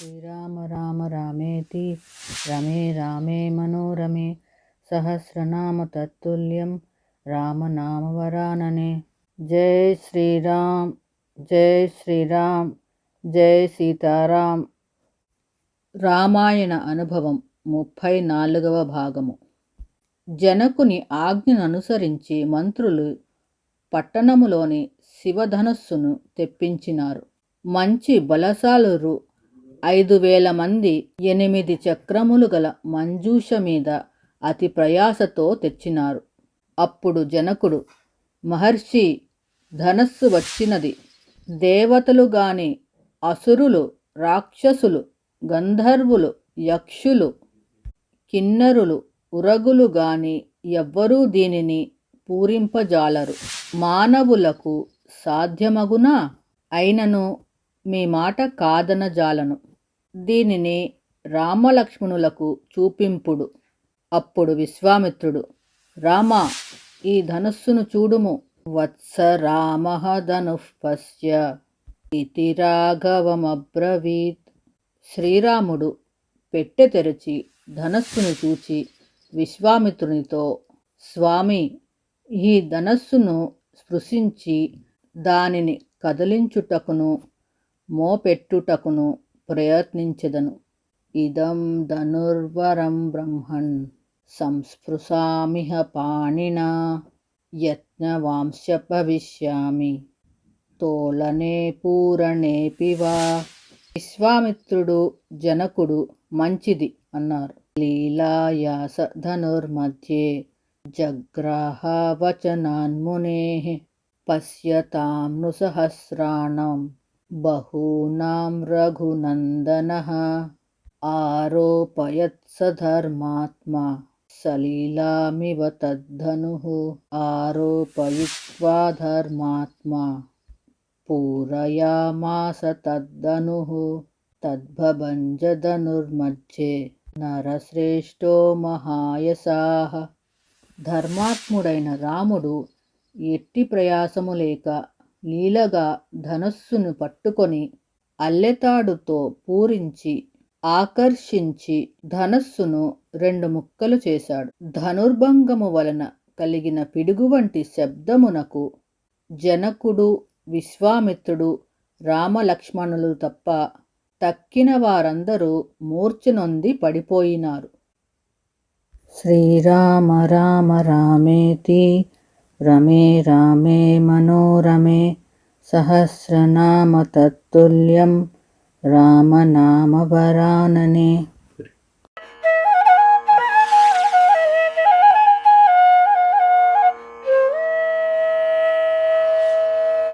శ్రీరామ రామ రామేతి రమే రామే మనోరమే సహస్రనామ తత్తుల్యం రామనామవరాననే జై శ్రీరామ్ జై శ్రీరామ్ జై సీతారాం రామాయణ అనుభవం ముప్పై నాలుగవ భాగము. జనకుని ఆజ్ఞను అనుసరించి మంత్రులు పట్టణములోని శివధనస్సును తెప్పించినారు. మంచి బలశాలురు ఐదు వేల మంది ఎనిమిది చక్రములు గల మంజూష మీద అతి ప్రయాసతో తెచ్చినారు. అప్పుడు జనకుడు మహర్షి ధనస్సు వచ్చినది. దేవతలు గాని అసురులు రాక్షసులు గంధర్వులు యక్షులు కిన్నరులు ఉరగులు గాని ఎవ్వరూ దీనిని పూరింపజాలరు. మానవులకు సాధ్యమగునా? అయినను మీ మాట కాదనజాలను. దీనిని రామలక్ష్మణులకు చూపింపుడు. అప్పుడు విశ్వామిత్రుడు రామ ఈ ధనుస్సును చూడుము. వత్స రామ ధనుఃపశ్య ఇతి రాఘవమబ్రవీత్. శ్రీరాముడు పెట్టె తెరచి ధనస్సును చూచి విశ్వామిత్రునితో స్వామి ఈ ధనస్సును స్పృశించి దానిని కదిలించుటకును మోపెట్టుటకును ప్రయత్నించెదను. ఇదం ధనుర్వరం బ్రహ్మణ్ సంస్పృశామిహ పాణినా యత్నవాంశ భవిష్యామి తోలనే పూరణేపి వా విశ్వామిత్రుడు జనకుడు మంచిది అన్నారు. లీలాయాస ధనుర్మధ్యే జగ్రాహ వచనాన్మునే పశ్యతాం ను बहूनां బహూనాం రఘునందనः धर्मात्मा సలీలామివ తద్ధనుः ఆరోపయిత్వా ధర్మాత్మా పూరయామాస తద్దనుः తద్భభంజధనుర్మధ్యే నరశ్రేష్టో మహాయసాహ ధర్మాత్ముడైన రాముడు ఎట్టి ప్రయాసము లేక లీలగా ధనస్సును పట్టుకొని అల్లెతాడుతో పూరించి ఆకర్షించి ధనస్సును రెండు ముక్కలు చేశాడు. ధనుర్భంగము వలన కలిగిన పిడుగు వంటి శబ్దమునకు జనకుడు విశ్వామిత్రుడు రామలక్ష్మణులు తప్ప తక్కిన వారందరూ మూర్ఛనొంది పడిపోయినారు. శ్రీరామ రామ రామేతి रमे रामे मनोरमे सहस्रनामतत्तुल्यं रामनामवरानने।